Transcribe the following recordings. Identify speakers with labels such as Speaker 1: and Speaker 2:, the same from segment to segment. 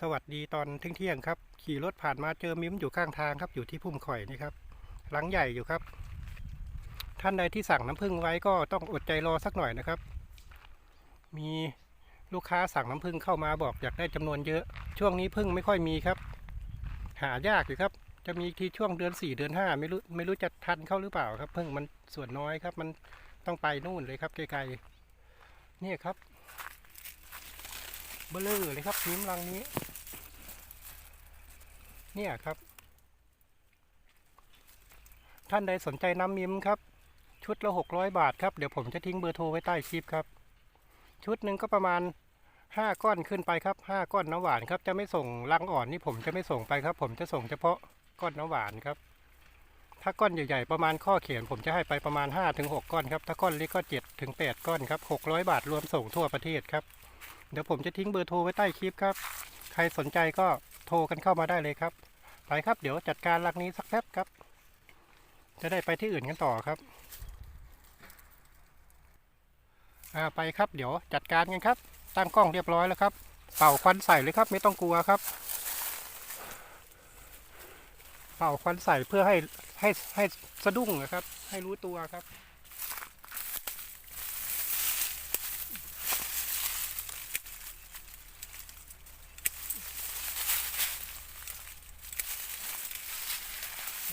Speaker 1: สวัสดีตอนเที่ยงครับ ขี่รถผ่านมาเจอมิ้มอยู่ข้างทางครับ อยู่ที่พุ่มข่อยนี่ครับหลังใหญ่อยู่ครับ ท่านใดที่สั่งน้ำผึ้งไว้ก็ต้องอดใจรอสักหน่อยนะครับ มีลูกค้าสั่งน้ำผึ้งเข้ามาบอกอยากได้จำนวนเยอะ ช่วงนี้ผึ้งไม่ค่อยมีครับ หายากอยู่ครับ จะมีอีกทีช่วงเดือนสี่เดือนห้าไม่รู้ไม่รู้จะทันเข้าหรือเปล่าครับผึ้งมันส่วนน้อยครับ มันต้องไปนู่นเลยครับไกลๆเนี่ยครับ เบลอเลยครับมิ้มรังนี้ เนี่ยครับ ท่านใดสนใจน้ำมิมครับ ชุดละหกร้อยบาทครับ เดี๋ยวผมจะทิ้งเบอร์โทรไว้ใต้คลิปครับ ชุดหนึ่งก็ประมาณห้าก้อนขึ้นไปครับห้าก้อนน้ำหวานครับ จะไม่ส่งรังอ่อนนี่ผมจะไม่ส่งไปครับ ผมจะส่งเฉพาะก้อนน้ำหวานครับ ถ้าก้อนใหญ่ๆประมาณข้อเขียน ผมจะให้ไปประมาณ5-6ถึงก้อนครับ ถ้าก้อนเล็กก็7ถึง8ก้อนครับ600 บาทรวมส่งทั่วประเทศครับ เดี๋ยวผมจะทิ้งเบอร์โทรไว้ใต้คลิปครับ ใครสนใจก็โทรกันเข้ามาได้เลยครับ ไปครับเดี๋ยวจัดการลักนี้สักแป๊บครับ จะได้ไปที่อื่นกันต่อครับอ่าไปครับเดี๋ยวจัดการกันครับ ตั้งกล้องเรียบร้อยแล้วครับ เป่าควันใส่เลยครับไม่ต้องกลัวครับ เป่าควันใส่เพื่อให้ให้ให้สะดุ้งนะครับ ให้รู้ตัวครับ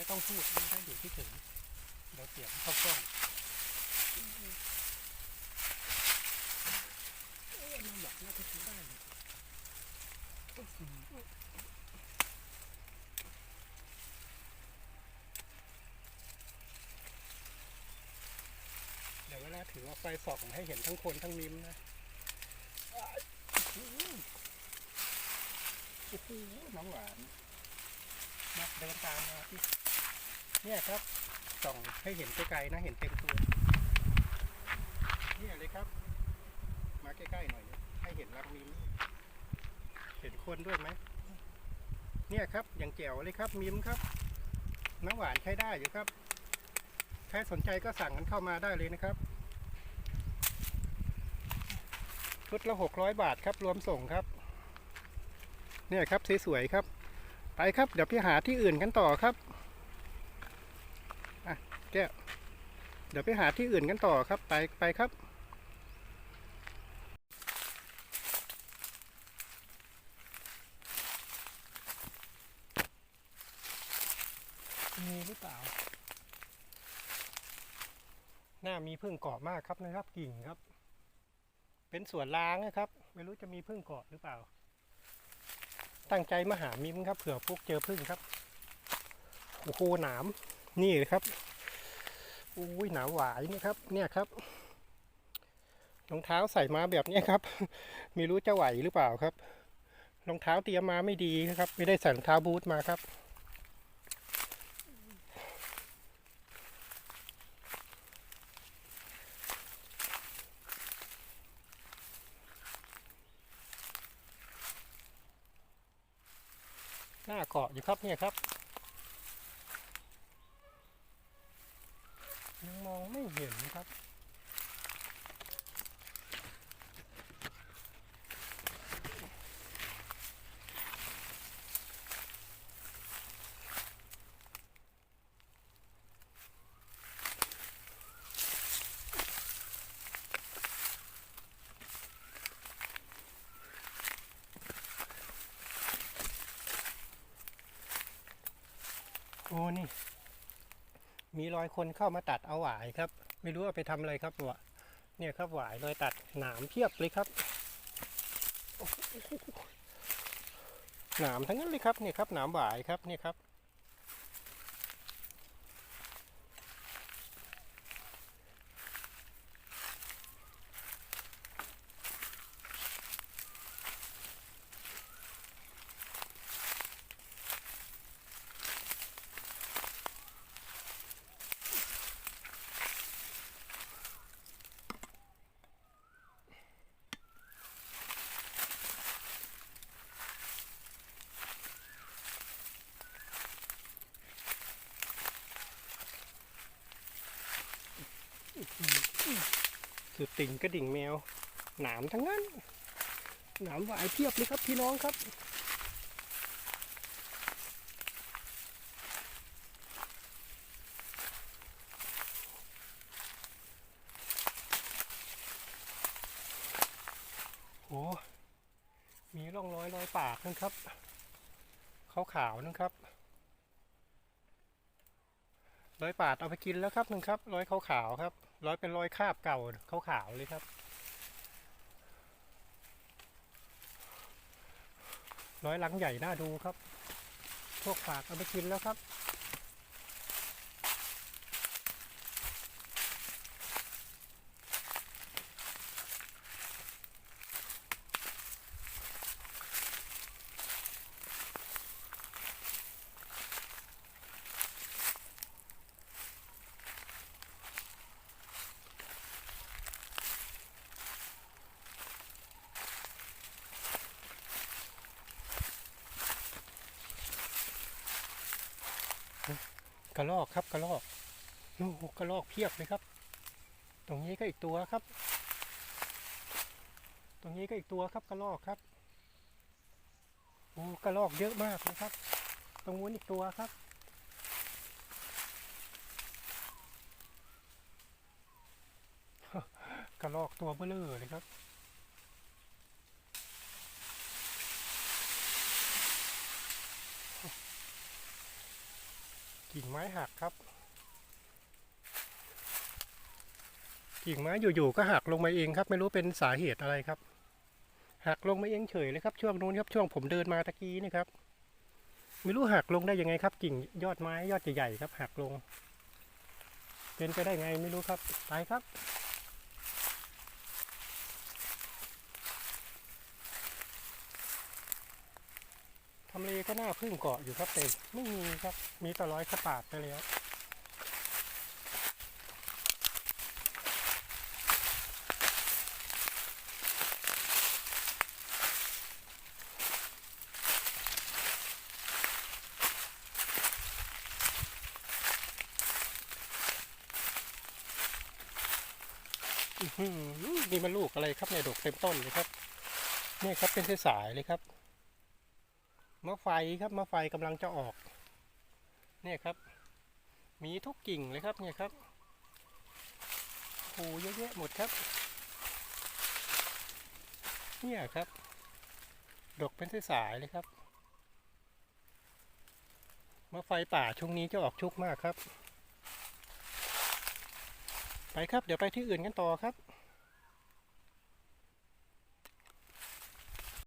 Speaker 1: ไม่ต้องพูดไม่ได้อยู่ที่ถึงเดี๋ยวเสียงเข้ากล้องเอ๊ะมันอยากน่าจะซื้อได้เดี๋ยวเวลาถือว่าไฟส่องให้เห็นทั้งคนทั้งมิมนะอ้ายอื้อหือโอ้โหน้ำหวานมาเดินตามมาที่ เนี่ยครับส่องให้เห็นไกลๆนะเห็นเต็มตัวเนี่ยเลยครับ มาใกล้ๆหน่อย ให้เห็นรังมิมเห็นคนด้วยไหมเนี่ยครับอย่างแจ๋วเลยครับมิมครับ น้ำหวานใช้ได้อยู่ครับใครสนใจก็สั่งกันเข้ามาได้เลยนะครับชุดละหกร้อยบาทครับรวมส่งครับ เนี่ยครับสวยๆครับ ไปครับ เดี๋ยวพี่หาที่อื่นกันต่อครับ แก้ว เดี๋ยวไปหาที่อื่นกันต่อครับ ไปไปครับมีหรือเปล่า หน้ามีพึ่งเกาะมากครับนะครับกิ่งครับ เป็นสวนล้างนะครับ ไม่รู้จะมีพึ่งเกาะหรือเปล่า ตั้งใจมาหามิ้มครับ เผื่อพวกเจอพึ่งครับ โอ้โหหนาม นี่เลยครับ อุ้ยหนาวหวายนี่ครับ เนี่ยครับรองเท้าใส่มาแบบนี้ครับ ไม่รู้จะไหวหรือเปล่าครับรองเท้าเตรียมมาไม่ดีนะครับ ไม่ได้ใส่รองเท้าบูทมาครับ หน้าเกาะอยู่ครับเนี่ยครับ ยังมองไม่เห็นครับ โอ้นี่ มีรอยคนเข้ามาตัดเอาหวายครับ ไม่รู้เอาไปทำอะไรครับวะเนี่ยครับหวายรอยตัดหนามเพียบเลยครับหหนามทั้งนั้นเลยครับเนี่ยครับหนามหวายครับเนี่ยครับ สุดติ่งกระดิ่งแมว หนามทั้งนั้น หนามหวายเพียบเลยครับพี่น้องครับโอ้มีร่องรอยรอยปากนะครับขาวขาวๆนครับ รอยปาดเอาไปกินแล้วครับนึงครับ รอยขาวขาวครับ รอยเป็นรอยคาบเก่าขาวขาวๆเลยครับรอยหลังใหญ่น่าดูครับ พวกฝากเอาไปกินแล้วครับ กระลอกครับกระลอกโอ้โหกระลอกเพียบเลยครับ ตรงนี้ก็อีกตัวครับ ตรงนี้ก็อีกตัวครับกระลอกครับโอ้กระลอกเยอะมากนะครับ ตรงนู้นอีกตัวครับกระลอกตัวเบ้อเร่อเลยครับ กิ่งไม้หักครับ กิ่งไม้อยู่ๆก็หักลงมาเองครับ ไม่รู้เป็นสาเหตุอะไรครับ หักลงมาเองเฉยเลยครับ ช่วงนู้นครับช่วงผมเดินมาตะกี้นี่ครับ ไม่รู้หักลงได้ยังไงครับ กิ่งยอดไม้ยอดใหญ่ๆครับ หักลง เป็นไปได้ไงไม่รู้ครับไปครับ ทำเลก็น่าพึ่งเกาะอยู่ครับแต่ไม่มีครับ มีแต่ร้อยสปาดไปแล้วอื้อหือนี่มันลูกอะไรครับเนี่ยดกเต็มต้นเลยครับเนี่ยครับเป็นสายๆเลยครับ มะไฟครับมะไฟกำลังจะออก เนี่ยครับ มีทุกกิ่งเลยครับเนี่ยครับโอ้เยอะแยะหมดครับ เนี่ยครับ ดกเป็นสายเลยครับมะไฟป่าช่วงนี้จะออกชุกมากครับ ไปครับ เดี๋ยวไปที่อื่นกันต่อครับ